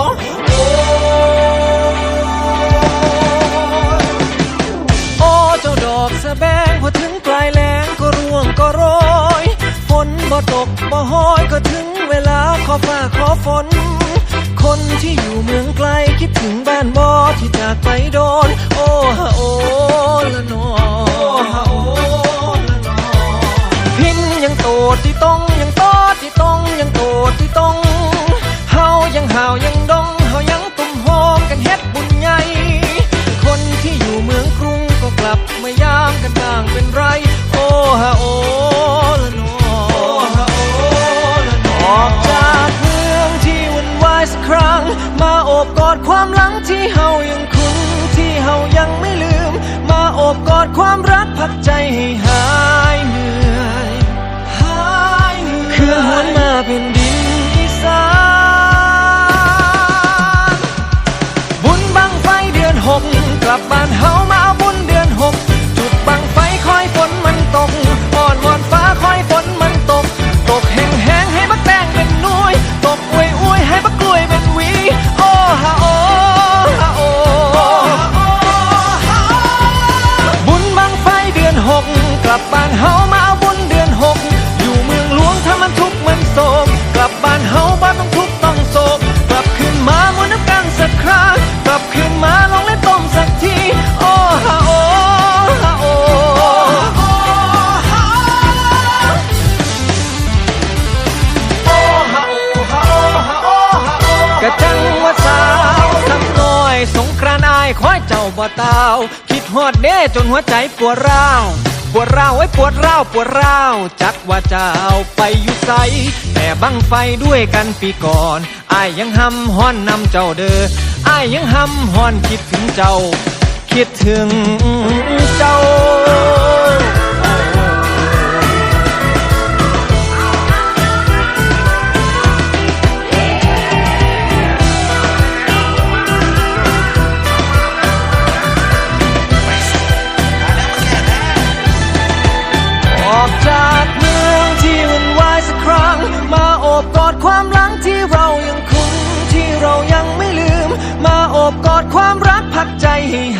โอโอ้เจ้าดอกสะแบงพอถึงปลายแลงก็ร่วงก็โรยฝนบ่ตกบ่หอยก็ถึงเวลาขอฟ้าขอฝน คนที่อยู่เมืองไกลคิดถึงบ้านบ่ที่จากไปโดน โอ้ฮะโอ้ละนอพินยังโตดที่ต้องยังโตดที่ต้องยังโตดที่ต้อง ยังห่าวยังดองเฮายังตุ่มหอมกันเฮ็ดบุญใหญ่ คนที่อยู่เมืองกรุงก็กลับมายามกันบ้างเป็นไร โอ้ฮะโอ้ละนอออกจากเมืองที่วุ่นวายสักครั้ง มาโอบกอดความหลังที่เฮายังคุ้นที่เฮายังไม่ลืม มาโอบกอดความรักพักใจให้หายเหนื่อยหายเหนื่อยคือหวนมาเป็นด หกกลับบ้านเฮามา บ่เต้าคิดฮอดเด้จนหัวใจปวดร้าวปวดร้าวไอ้ปวดร้าวปวดร้าวจักว่าเจ้าไปอยู่ไสแต่บังไฟด้วยกันปีก่อนอายยังหำฮ้อนนำเจ้าเด้ออายยังหำฮ้อนคิดถึงเจ้า คิดถึงเจ้า คุ้